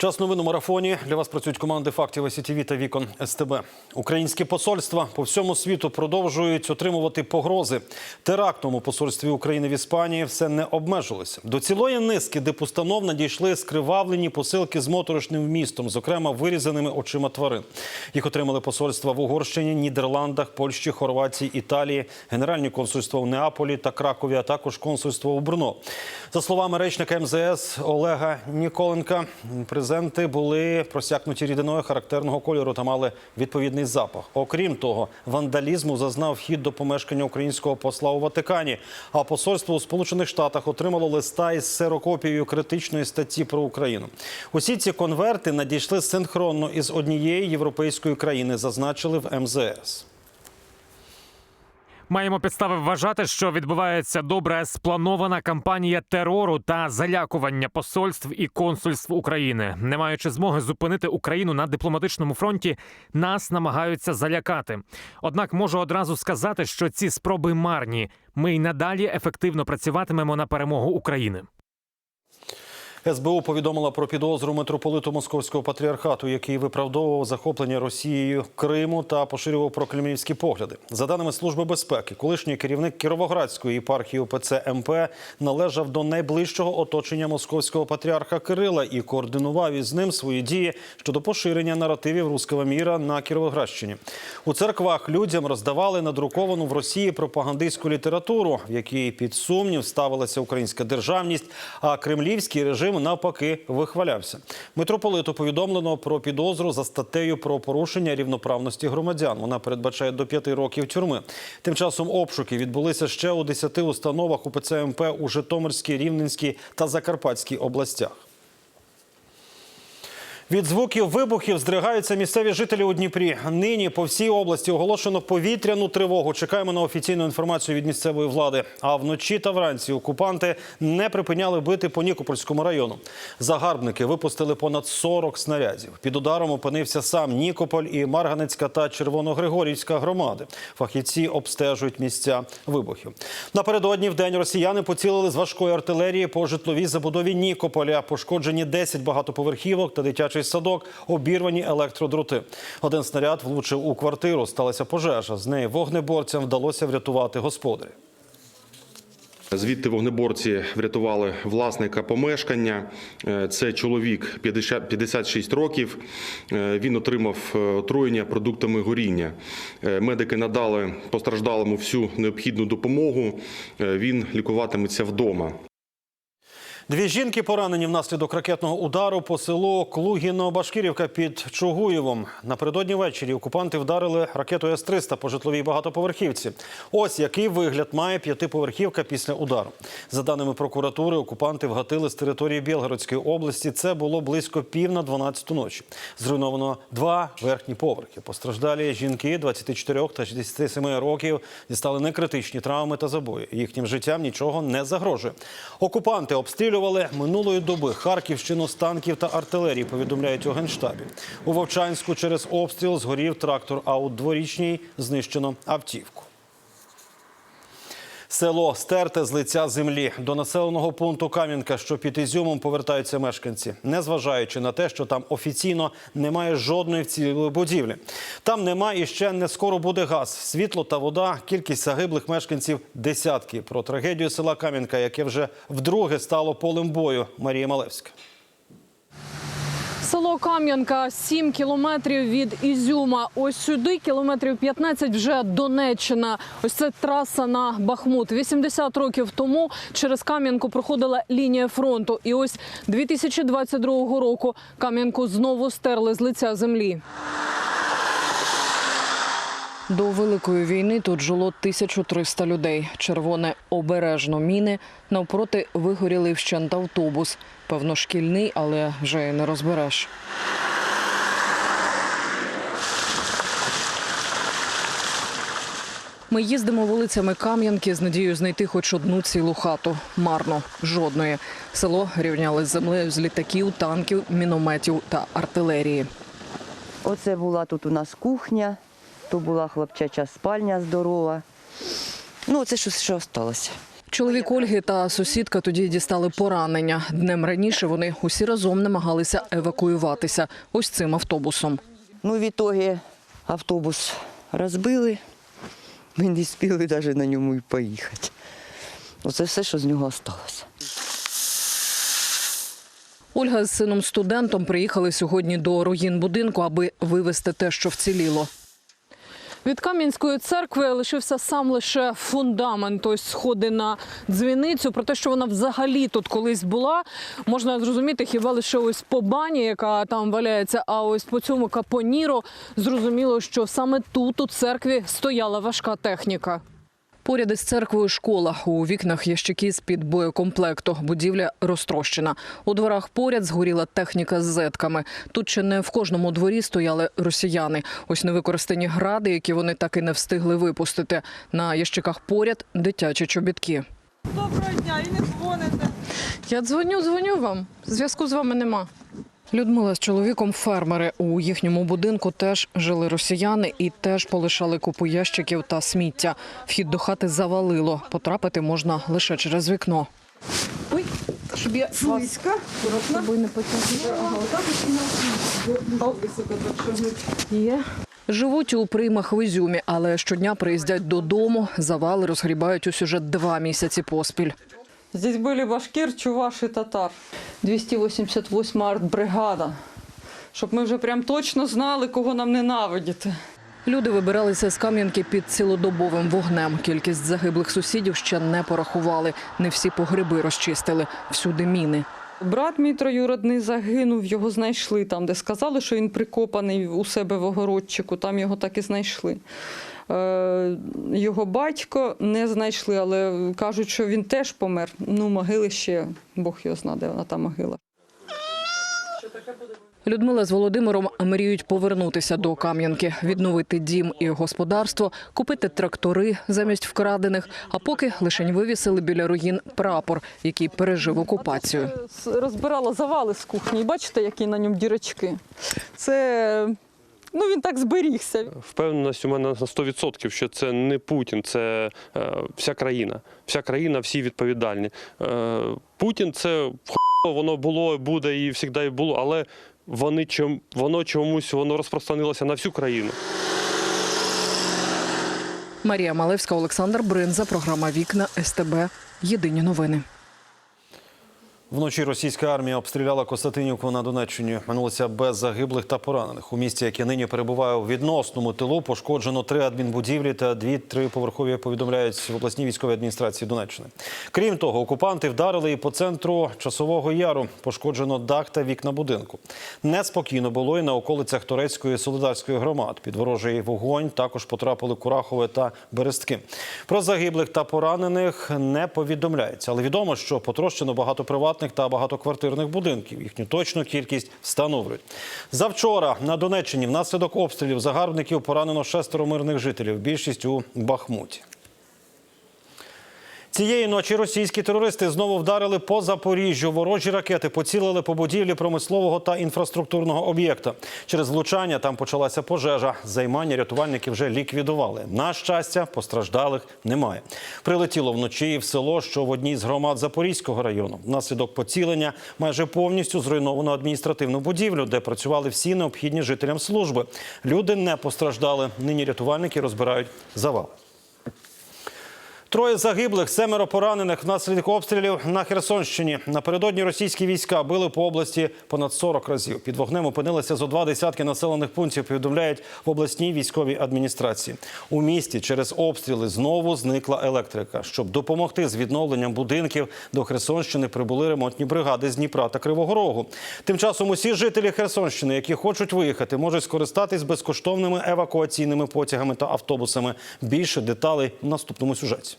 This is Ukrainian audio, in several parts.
Час новин у марафоні. Для вас працюють команди фактів СІТВ та Вікон СТБ. Українські посольства по всьому світу продовжують отримувати погрози. Терактом у посольстві України в Іспанії все не обмежилося. До цілої низки дипустанов надійшли скривавлені посилки з моторошним вмістом, зокрема вирізаними очима тварин. Їх отримали посольства в Угорщині, Нідерландах, Польщі, Хорватії, Італії, генеральні консульства в Неаполі та Кракові, а також консульство у Брно. За словами речника МЗС Олега Ніколенка, презенти були просякнуті рідиною характерного кольору та мали відповідний запах. Окрім того, вандалізму зазнав вхід до помешкання українського посла у Ватикані. А посольство у Сполучених Штатах отримало листа із серокопією критичної статті про Україну. Усі ці конверти надійшли синхронно із однієї європейської країни, зазначили в МЗС. Маємо підстави вважати, що відбувається добре спланована кампанія терору та залякування посольств і консульств України. Не маючи змоги зупинити Україну на дипломатичному фронті, нас намагаються залякати. Однак можу одразу сказати, що ці спроби марні. Ми й надалі ефективно працюватимемо на перемогу України. СБУ повідомила про підозру митрополиту Московського патріархату, який виправдовував захоплення Росією Криму та поширював прокремлівські погляди. За даними Служби безпеки, колишній керівник Кіровоградської єпархії УПЦ МП належав до найближчого оточення московського патріарха Кирила і координував із ним свої дії щодо поширення наративів руського міра на Кіровоградщині. У церквах людям роздавали надруковану в Росії пропагандистську літературу, в якій під сумнів ставилася українська державність, а кремлівський режим навпаки вихвалявся. Митрополиту повідомлено про підозру за статтею про порушення рівноправності громадян. Вона передбачає до п'яти років тюрми. Тим часом обшуки відбулися ще у десяти установах УПЦ МП у Житомирській, Рівненській та Закарпатській областях. Від звуків вибухів здригаються місцеві жителі у Дніпрі. Нині по всій області оголошено повітряну тривогу. Чекаємо на офіційну інформацію від місцевої влади. А вночі та вранці окупанти не припиняли бити по Нікопольському району. Загарбники випустили понад 40 снарядів. Під ударом опинився сам Нікополь і Марганецька та Червоногригорівська громади. Фахівці обстежують місця вибухів. Напередодні в день росіяни поцілили з важкої артилерії по житловій забудові Нікополя. Пошкоджені 10 багатоповерхівок та дитячий садок, обірвані електродроти. Один снаряд влучив у квартиру. Сталася пожежа. З неї вогнеборцям вдалося врятувати господарів. Звідти вогнеборці врятували власника помешкання. Е, Це чоловік 50 56 років. Е, Він отримав е, отруєння продуктами горіння. Медики надали постраждалому всю необхідну допомогу. Він лікуватиметься вдома. Дві жінки поранені внаслідок ракетного удару по селу Клугіно-Башкірівка під Чугуєвом. Напередодні ввечері окупанти вдарили ракету С-300 по житловій багатоповерхівці. Ось який вигляд має п'ятиповерхівка після удару. За даними прокуратури, окупанти вгатили з території Білгородської області. Це було близько пів на 12 ночі. Зруйновано два верхні поверхи. Постраждалі жінки 24 та 67 років дістали некритичні травми та забої. Їхнім життям нічого не загрожує. Окупанти обстрілювали минулої доби Харківщину з танків та артилерії, повідомляють у Генштабі. У Вовчанську через обстріл згорів трактор, а у дворічній знищено автівку. Село стерте з лиця землі до населеного пункту Кам'янка, що під Ізюмом повертаються мешканці, незважаючи на те, що там офіційно немає жодної вцілілої будівлі. Там нема і ще не скоро буде газ, світло та вода. Кількість загиблих мешканців десятки. Про трагедію села Кам'янка, яке вже вдруге стало полем бою. Марія Малевська. Село Кам'янка 7 кілометрів від Ізюма. Ось сюди кілометрів 15 вже Донеччина. Ось це траса на Бахмут. 80 років тому через Кам'янку проходила лінія фронту. І ось 2022 року Кам'янку знову стерли з лиця землі. До великої війни тут жило 1300 людей. Червоне обережно міни. Навпроти вигоріли вщент автобус. Певно, шкільний, але вже не розбереш. Ми їздимо вулицями Кам'янки з надією знайти хоч одну цілу хату. Марно, жодної. Село рівняли з землею з літаків, танків, мінометів та артилерії. Оце була тут у нас кухня, то була хлопчача спальня здорова. Ну, це що, що сталося. Чоловік Ольги та сусідка тоді дістали поранення. Днем раніше вони усі разом намагалися евакуюватися ось цим автобусом. Ну, в ітогі автобус розбили. Ми не спіли навіть на ньому і поїхати. Оце все, що з нього залишилося. Ольга з сином студентом приїхали сьогодні до руїн будинку, аби вивезти те, що вціліло. Від Кам'янської церкви лишився сам лише фундамент, ось сходи на дзвіницю. Про те, що вона взагалі тут колись була, можна зрозуміти хіба лише ось по бані, яка там валяється. А ось по цьому капоніру зрозуміло, що саме тут у церкві стояла важка техніка. Поряд із церквою школа. У вікнах ящики з-під боєкомплекту. Будівля розтрощена. У дворах поряд згоріла техніка з зетками. Тут ще не в кожному дворі стояли росіяни. Ось невикористані гради, які вони так і не встигли випустити. На ящиках поряд дитячі чобітки. Доброго дня і не дзвоните. Я дзвоню, дзвоню вам. Зв'язку з вами нема. Людмила з чоловіком фермери. У їхньому будинку теж жили росіяни і теж полишали купу ящиків та сміття. Вхід до хати завалило. Потрапити можна лише через вікно. Ой, щоб я Слизька. собою не Є. Живуть у приймах в Ізюмі, але щодня приїздять додому. Завали розгрібають ось уже два місяці поспіль. Здесь были башкир, чуваш и татар. 288 артбригада. Щоб ми вже прям точно знали, кого нам ненавидіти. Люди вибиралися з Кам'янки під цілодобовим вогнем. Кількість загиблих сусідів ще не порахували. Не всі погреби розчистили. Всюди міни. Брат мій троюродний загинув, його знайшли там, де сказали, що він прикопаний у себе в огородчику, там його так і знайшли. Е, Його батько не знайшли, але кажуть, що він теж помер. Ну, могили ще, Бог його знає, де вона та могила. Людмила з Володимиром мріють повернутися до Кам'янки, відновити дім і господарство, купити трактори замість вкрадених. А поки лишень вивісили біля руїн прапор, який пережив окупацію. Розбирала завали з кухні. Бачите, які на ньому дірочки? Це ну він так зберігся. Впевненість у мене на 100%, що це не Путін, це е, вся країна. Вся країна, всі відповідальні. Е, Путін це воно було, буде і завжди і було, але вони чом, воно чомусь воно розпространилося на всю країну. Марія Малевська, Олександр Бринза, програма Вікна СТБ. Єдині новини. Вночі російська армія обстріляла Костянтинівку на Донеччині. Минулося без загиблих та поранених. У місті, яке нині перебуває у відносному тилу, пошкоджено три адмінбудівлі та дві триповерхові повідомляють в обласній військовій адміністрації Донеччини. Крім того, окупанти вдарили і по центру часового яру. Пошкоджено дах та вікна будинку. Неспокійно було і на околицях турецької солидарської громад. Під ворожий вогонь також потрапили Курахове та Берестки. Про загиблих та поранених не повідомляється, але відомо, що потрощено багато приватних та багатоквартирних будинків. Їхню точну кількість встановлюють. Завчора на Донеччині внаслідок обстрілів загарбників поранено шестеро мирних жителів. Більшість у Бахмуті. Цієї ночі російські терористи знову вдарили по Запоріжжю. Ворожі ракети поцілили по будівлі промислового та інфраструктурного об'єкта. Через влучання там почалася пожежа. Займання рятувальники вже ліквідували. На щастя, постраждалих немає. Прилетіло вночі в село, що в одній з громад Запорізького району. Внаслідок поцілення майже повністю зруйновано адміністративну будівлю, де працювали всі необхідні жителям служби. Люди не постраждали. Нині рятувальники розбирають завал. Троє загиблих, семеро поранених внаслідок обстрілів на Херсонщині. Напередодні російські війська били по області понад 40 разів. Під вогнем опинилися зо два десятки населених пунктів. Повідомляють в обласній військовій адміністрації. У місті через обстріли знову зникла електрика. Щоб допомогти з відновленням будинків, до Херсонщини прибули ремонтні бригади з Дніпра та Кривого Рогу. Тим часом усі жителі Херсонщини, які хочуть виїхати, можуть скористатись безкоштовними евакуаційними потягами та автобусами. Більше деталей в наступному сюжеті.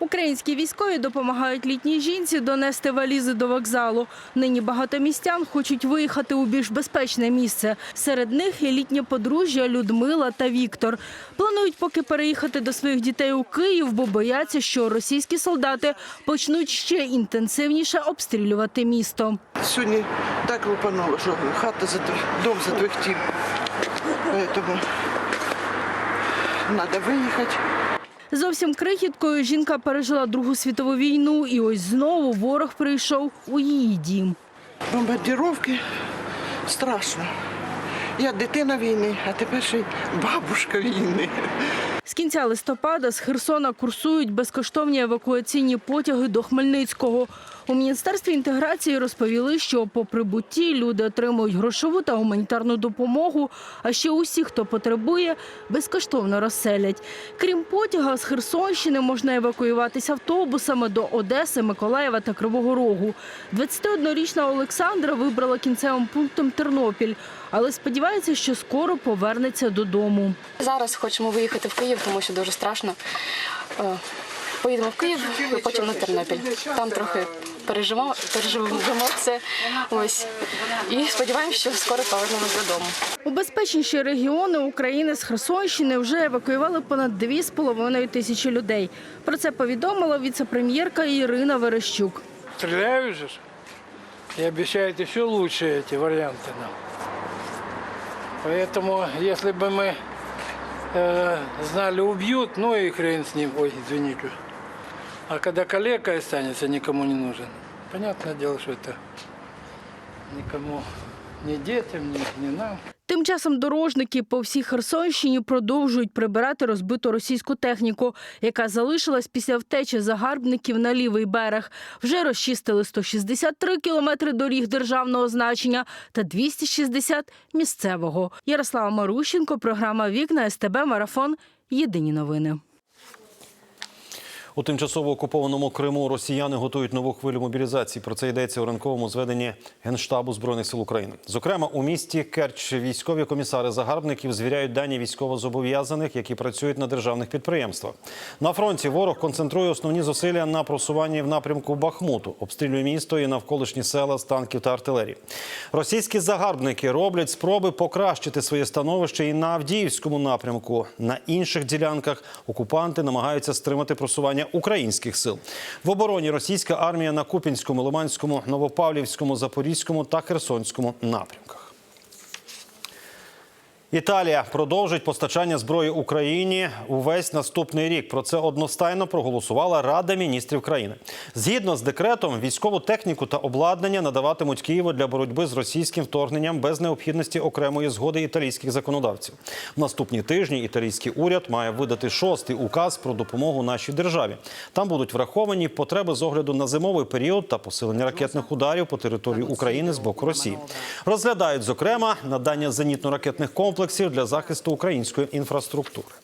Українські військові допомагають літній жінці донести валізи до вокзалу. Нині багато містян хочуть виїхати у більш безпечне місце. Серед них і літнє подружжя Людмила та Віктор. Планують поки переїхати до своїх дітей у Київ, бо бояться, що російські солдати почнуть ще інтенсивніше обстрілювати місто. Сьогодні так лупануло, що хата затр... дом затвердів. Поэтому треба виїхати. Зовсім крихіткою жінка пережила Другу світову війну, і ось знову ворог прийшов у її дім. Бомбардіровки страшно. Я дитина війни, а тепер ще й бабушка війни. З кінця листопада з Херсона курсують безкоштовні евакуаційні потяги до Хмельницького. У міністерстві інтеграції розповіли, що по прибутті люди отримують грошову та гуманітарну допомогу. А ще усі, хто потребує, безкоштовно розселять. Крім потяга, з Херсонщини можна евакуюватися автобусами до Одеси, Миколаєва та Кривого Рогу. 21-річна Олександра вибрала кінцевим пунктом Тернопіль, але сподівається, що скоро повернеться додому. Зараз хочемо виїхати в Київ, тому що дуже страшно. Е, Поїдемо в Київ, і потім на Тернопіль. Там трохи переживемо, переживемо це. Ось. І сподіваємося, що скоро повернемось додому. У безпечніші регіони України з Херсонщини вже евакуювали понад 2,5 тисячі людей. Про це повідомила віце-прем'єрка Ірина Верещук. Стреляют же ж. и обещают еще лучше эти варианты нам. Поэтому, если бы мы э, знали, убьют, ну и хрен с ним, ой, извините. А когда калека останется, никому не нужен. Понятное дело, что это никому, ни детям, ни, ни нам. Тим часом дорожники по всій Херсонщині продовжують прибирати розбиту російську техніку, яка залишилась після втечі загарбників на лівий берег. Вже розчистили 163 кілометри доріг державного значення та 260 місцевого. Ярослава Марущенко, програма Вікна СТБ Марафон. Єдині новини. У тимчасово окупованому Криму росіяни готують нову хвилю мобілізації. Про це йдеться у ранковому зведенні Генштабу збройних сил України. Зокрема, у місті Керч військові комісари загарбників звіряють дані військовозобов'язаних, які працюють на державних підприємствах. На фронті ворог концентрує основні зусилля на просуванні в напрямку Бахмуту, обстрілює місто і навколишні села з танків та артилерії. Російські загарбники роблять спроби покращити своє становище і на Авдіївському напрямку. На інших ділянках окупанти намагаються стримати просування українських сил. В обороні російська армія на Купінському, Лиманському, Новопавлівському, Запорізькому та Херсонському напрямках. Італія продовжить постачання зброї Україні увесь наступний рік. Про це одностайно проголосувала Рада міністрів країни. Згідно з декретом, військову техніку та обладнання надаватимуть Києву для боротьби з російським вторгненням без необхідності окремої згоди італійських законодавців. В наступні тижні італійський уряд має видати шостий указ про допомогу нашій державі. Там будуть враховані потреби з огляду на зимовий період та посилення ракетних ударів по території України з боку Росії. Розглядають зокрема надання зенітно-ракетних комплексів для захисту української інфраструктури.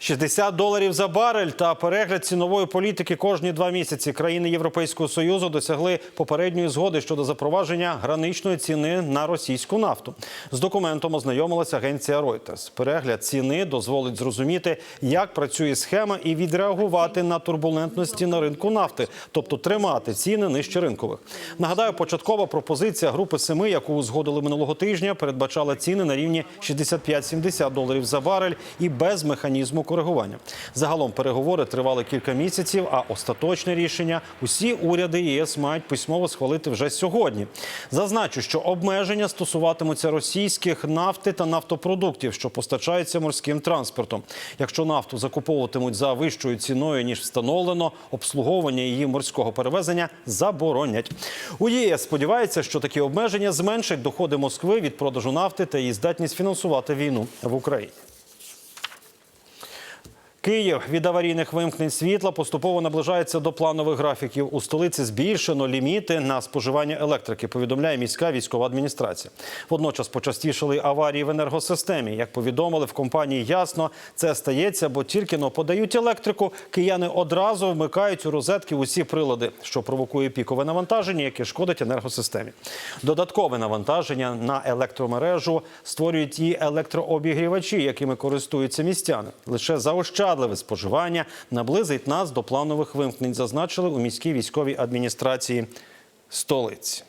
60 доларів за барель та перегляд цінової політики кожні два місяці. Країни Європейського союзу досягли попередньої згоди щодо запровадження граничної ціни на російську нафту. З документом ознайомилася агенція Reuters. Перегляд ціни дозволить зрозуміти, як працює схема, і відреагувати на турбулентності на ринку нафти, тобто тримати ціни нижче ринкових. Нагадаю, початкова пропозиція групи семи, яку узгодили минулого тижня, передбачала ціни на рівні 65-70 доларів за барель і без механізму коригування. Загалом переговори тривали кілька місяців, а остаточне рішення усі уряди ЄС мають письмово схвалити вже сьогодні. Зазначу, що обмеження стосуватимуться російських нафти та нафтопродуктів, що постачаються морським транспортом. Якщо нафту закуповуватимуть за вищою ціною ніж встановлено, обслуговування її морського перевезення заборонять. У ЄС сподівається, що такі обмеження зменшать доходи Москви від продажу нафти та її здатність фінансувати війну в Україні. Київ від аварійних вимкнень світла поступово наближається до планових графіків. У столиці збільшено ліміти на споживання електрики. Повідомляє міська військова адміністрація. Водночас почастішали аварії в енергосистемі. Як повідомили в компанії, ясно це стається, бо тільки но подають електрику. Кияни одразу вмикають у розетки усі прилади, що провокує пікове навантаження, яке шкодить енергосистемі. Додаткове навантаження на електромережу створюють і електрообігрівачі, якими користуються містяни. Лише заощадливе споживання наблизить нас до планових вимкнень, зазначили у міській військовій адміністрації столиці.